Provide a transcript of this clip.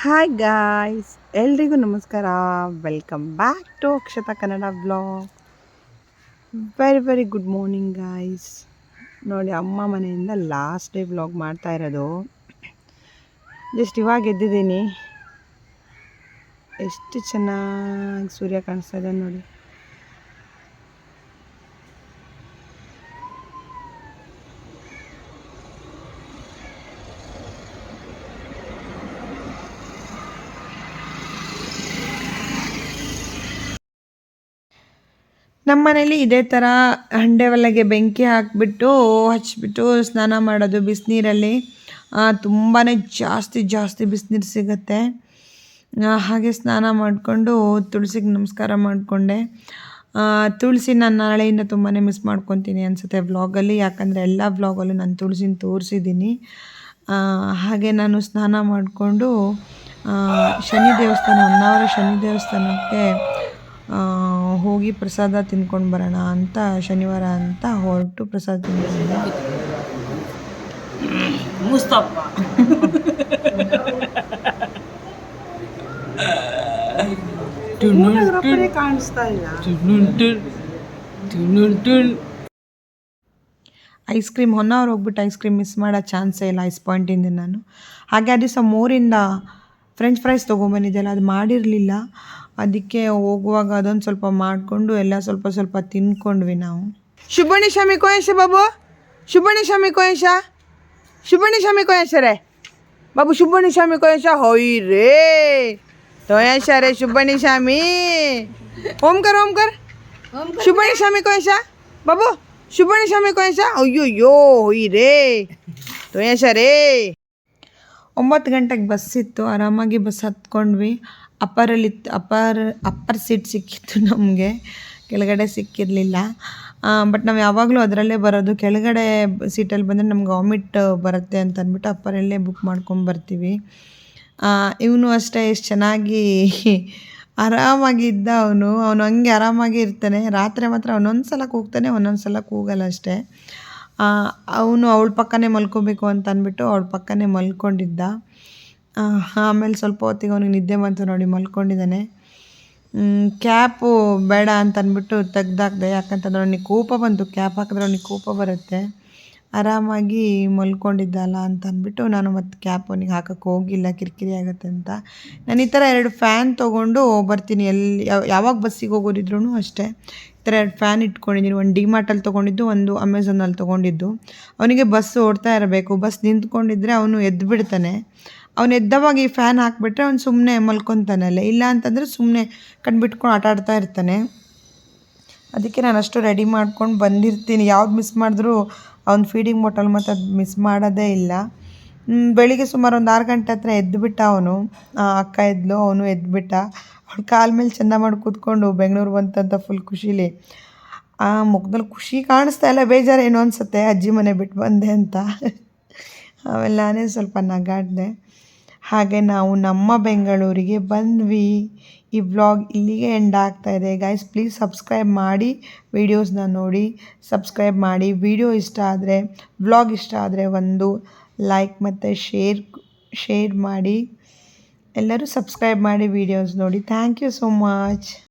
Hi guys ಎಲ್ರಿಗೂ ನಮಸ್ಕಾರ. Welcome back to Akshata Kannada blog very very good morning guys ನೋಡಿ, ಅಮ್ಮ ಮನೆಯಿಂದ ಲಾಸ್ಟ್ ಡೇ ಬ್ಲಾಗ್ ಮಾಡ್ತಾ ಇರೋದು. ಜಸ್ಟ್ ಇವಾಗ ಎದ್ದಿದ್ದೀನಿ. ಎಷ್ಟು ಚೆನ್ನಾಗಿ ಸೂರ್ಯ ಕಾಣಿಸ್ತಾ ಇದೆ ನೋಡಿ. ನಮ್ಮ ಮನೇಲಿ ಇದೇ ಥರ ಹಂಡೆ ಒಲೆಗೆ ಬೆಂಕಿ ಹಾಕಿಬಿಟ್ಟು ಹಚ್ಚಿಬಿಟ್ಟು ಸ್ನಾನ ಮಾಡೋದು ಬಿಸಿನೀರಲ್ಲಿ. ತುಂಬಾ ಜಾಸ್ತಿ ಜಾಸ್ತಿ ಬಿಸಿನೀರು ಸಿಗುತ್ತೆ. ಹಾಗೆ ಸ್ನಾನ ಮಾಡಿಕೊಂಡು ತುಳಸಿಗೆ ನಮಸ್ಕಾರ ಮಾಡಿಕೊಂಡೆ. ತುಳಸಿ ನಾನು ನಾಳೆಯಿಂದ ತುಂಬಾ ಮಿಸ್ ಮಾಡ್ಕೊತೀನಿ ಅನಿಸುತ್ತೆ ವ್ಲಾಗಲ್ಲಿ, ಯಾಕಂದರೆ ಎಲ್ಲ ವ್ಲಾಗಲ್ಲೂ ನಾನು ತುಳಸಿನ ತೋರಿಸಿದ್ದೀನಿ. ಹಾಗೆ ನಾನು ಸ್ನಾನ ಮಾಡಿಕೊಂಡು ಶನಿ ದೇವಸ್ಥಾನ ಹೊನ್ನಾವರ ಶನಿ ದೇವಸ್ಥಾನಕ್ಕೆ ಹೋಗಿ ಪ್ರಸಾದ ತಿನ್ಕೊಂಡು ಬರೋಣ ಅಂತ ಶನಿವಾರ ಅಂತ ಹೊರಟು ಪ್ರಸಾದ ಕಾಣಿಸ್ತಾ ಇಲ್ಲ. ಐಸ್ ಕ್ರೀಮ್ ಹೊನ್ನಾವ್ರು ಹೋಗ್ಬಿಟ್ಟು ಐಸ್ ಕ್ರೀಮ್ ಮಿಸ್ ಮಾಡೋ ಚಾನ್ಸೇ ಇಲ್ಲ ಐಸ್ ಪಾಯಿಂಟಿಂದ ನಾನು. ಹಾಗೆ ಆ ದಿವಸ ಮೋರಿಂದ ಫ್ರೆಂಚ್ ಫ್ರೈಸ್ ತೊಗೊಂಬಂದಿದ್ದೆಲ್ಲ ಅದು ಮಾಡಿರಲಿಲ್ಲ. ಅದಕ್ಕೆ ಹೋಗುವಾಗ ಅದೊಂದು ಸ್ವಲ್ಪ ಮಾಡಿಕೊಂಡು ಎಲ್ಲ ಸ್ವಲ್ಪ ಸ್ವಲ್ಪ ತಿನ್ಕೊಂಡ್ವಿ ನಾವು ಶುಭಣಿ ಶಾಮಿ ಕೋಯಶ ಬಾಬು ಶುಭಣಿ ಶಾಮಿ ಕೋಯಶ ಶುಭಣಿ ಶಾಮಿ ಕೋಯಶ ರೇ ಬಾಬು ಶುಭಣಿ ಶಾಮಿ ಕೋಯಶ ಹೊಯ್ ರೇ ತೋಯಶ ರೇ ಶುಭಣಿ ಶಾಮಿ ಓಂಕರ್ ಓಂಕರ್ ಶುಭಣಿ ಶಾಮಿ ಕೋಯಶ ಬಾಬು ಶುಭಣಿ ಶಾಮಿ ಕೋಯಶ ಅಯ್ಯೋ ಯೋ ಹೊಯ್ ರೇ ತೋಯಶ ರೇ ಒಂಬತ್ತು ಗಂಟೆಗೆ ಬಸ್ ಇತ್ತು. ಆರಾಮಾಗಿ ಬಸ್ ಹತ್ಕೊಂಡ್ವಿ. ಅಪ್ಪರಲ್ಲಿ ಅಪ್ಪರ್ ಅಪ್ಪರ್ ಸೀಟ್ ಸಿಕ್ಕಿತ್ತು ನಮಗೆ. ಕೆಳಗಡೆ ಸಿಕ್ಕಿರಲಿಲ್ಲ. ಬಟ್ ನಾವು ಯಾವಾಗಲೂ ಅದರಲ್ಲೇ ಬರೋದು. ಕೆಳಗಡೆ ಸೀಟಲ್ಲಿ ಬಂದರೆ ನಮ್ಗೆ ವಾಮಿಟ್ ಬರುತ್ತೆ ಅಂತ ಅಂದ್ಬಿಟ್ಟು ಅಪ್ಪರಲ್ಲೇ ಬುಕ್ ಮಾಡ್ಕೊಂಡು ಬರ್ತೀವಿ. ಇವನು ಅಷ್ಟೇ ಎಷ್ಟು ಚೆನ್ನಾಗಿ ಆರಾಮಾಗಿ ಇದ್ದ ಅವನು. ಅವನು ಹಂಗೆ ಆರಾಮಾಗಿ ಇರ್ತಾನೆ. ರಾತ್ರಿ ಮಾತ್ರ ಒಂದೊಂದು ಸಲ ಕೂಗ್ತಾನೆ ಒಂದೊಂದು ಸಲ ಕೂಗಲ್ಲ ಅಷ್ಟೇ. ಅವನು ಅವಳ ಪಕ್ಕನೇ ಮಲ್ಕೋಬೇಕು ಅಂತ ಅಂದ್ಬಿಟ್ಟು ಅವಳ ಪಕ್ಕನೇ ಮಲ್ಕೊಂಡಿದ್ದ. ಆಮೇಲೆ ಸ್ವಲ್ಪ ಹೊತ್ತಿಗೆ ಅವನಿಗೆ ನಿದ್ದೆ ಬಂತು ನೋಡಿ, ಮಲ್ಕೊಂಡಿದ್ದಾನೆ. ಕ್ಯಾಪು ಬೇಡ ಅಂತ ಅಂದ್ಬಿಟ್ಟು ತೆಗ್ದಾಕ್ದೆ. ಯಾಕಂತಂದ್ರೆ ಅವನಿಗೆ ಕೋಪ ಬಂತು. ಕ್ಯಾಪ್ ಹಾಕಿದ್ರೆ ಅವನಿಗೆ ಕೋಪ ಬರುತ್ತೆ. ಆರಾಮಾಗಿ ಮಲ್ಕೊಂಡಿದ್ದಲ್ಲ ಅಂತ ಅಂದ್ಬಿಟ್ಟು ನಾನು ಮತ್ತೆ ಕ್ಯಾಪ್ ಅವನಿಗೆ ಹಾಕಕ್ಕೆ ಹೋಗಿಲ್ಲ, ಕಿರಿಕಿರಿ ಆಗುತ್ತೆ ಅಂತ. ನಾನು ಈ ಥರ ಎರಡು ಫ್ಯಾನ್ ತೊಗೊಂಡು ಬರ್ತೀನಿ. ಎಲ್ಲಿ ಯಾವಾಗ ಬಸ್ಸಿಗೆ ಹೋಗೋದಿದ್ರು ಅಷ್ಟೇ. ಥರ ಫ್ಯಾನ್ ಇಟ್ಕೊಂಡಿದ್ದೀನಿ. ಒಂದು ಡಿಮಾರ್ಟಲ್ಲಿ ತೊಗೊಂಡಿದ್ದು, ಒಂದು ಅಮೆಝಾನಲ್ಲಿ ತೊಗೊಂಡಿದ್ದು. ಅವನಿಗೆ ಬಸ್ ಓಡ್ತಾ ಇರಬೇಕು. ಬಸ್ ನಿಂತ್ಕೊಂಡಿದ್ರೆ ಅವನು ಎದ್ದು ಬಿಡ್ತಾನೆ ಅವನು ಎದ್ದವಾಗಿ ಈ ಫ್ಯಾನ್ ಹಾಕಿಬಿಟ್ರೆ ಅವ್ನು ಸುಮ್ಮನೆ ಮಲ್ಕೊತಾನಲ್ಲ. ಇಲ್ಲ ಅಂತಂದರೆ ಸುಮ್ಮನೆ ಕಣ್ಬಿಟ್ಕೊಂಡು ಆಟ ಆಡ್ತಾ ಇರ್ತಾನೆ. ಅದಕ್ಕೆ ನಾನು ಅಷ್ಟು ರೆಡಿ ಮಾಡ್ಕೊಂಡು ಬಂದಿರ್ತೀನಿ. ಯಾವ್ದು ಮಿಸ್ ಮಾಡಿದ್ರೂ ಅವ್ನು ಫೀಡಿಂಗ್ ಬಾಟಲ್ ಮತ್ತು ಅದು ಮಿಸ್ ಮಾಡೋದೇ ಇಲ್ಲ. ಬೆಳಿಗ್ಗೆ ಸುಮಾರು ಒಂದು ಆರು ಗಂಟೆ ಹತ್ರ ಎದ್ದುಬಿಟ್ಟ ಅವನು. ಅಕ್ಕ ಎದ್ದಳು ಅವನು ಎದ್ದುಬಿಟ್ಟ ಅವ್ಳ ಕಾಲ ಮೇಲೆ ಚಂದ ಮಾಡಿ ಕೂತ್ಕೊಂಡು ಬೆಂಗಳೂರು ಬಂತಂತ ಫುಲ್ ಖುಷೀಲಿ. ಆ ಮುಖದಲ್ಲಿ ಖುಷಿ ಕಾಣಿಸ್ತಾ ಇಲ್ಲ ಬೇಜಾರೇನು ಅನಿಸುತ್ತೆ, ಅಜ್ಜಿ ಮನೆ ಬಿಟ್ಟು ಬಂದೆ ಅಂತ. ಆಮೇಲೆ ನಾನೇ ಸ್ವಲ್ಪ ನಗಾಡಿದೆ. ಹಾಗೆ ನಾವು ನಮ್ಮ ಬೆಂಗಳೂರಿಗೆ ಬಂದ್ವಿ. ಈ ಬ್ಲಾಗ್ ಇಲ್ಲಿಗೆ ಎಂಡ್ ಆಗ್ತಾ ಇದೆ. ಗೈಸ್ ಪ್ಲೀಸ್ ಸಬ್ಸ್ಕ್ರೈಬ್ ಮಾಡಿ ವೀಡಿಯೋಸ್ನ ನೋಡಿ. ಸಬ್ಸ್ಕ್ರೈಬ್ ಮಾಡಿ. ವಿಡಿಯೋ ಇಷ್ಟ ಆದರೆ ಬ್ಲಾಗ್ ಇಷ್ಟ ಆದರೆ ಒಂದು ಲೈಕ್ ಮತ್ತು ಶೇರ್ ಶೇರ್ ಮಾಡಿ. ಎಲ್ಲರೂ ಸಬ್ಸ್ಕ್ರೈಬ್ ಮಾಡಿ ವೀಡಿಯೋಸ್ ನೋಡಿ. Thank you so much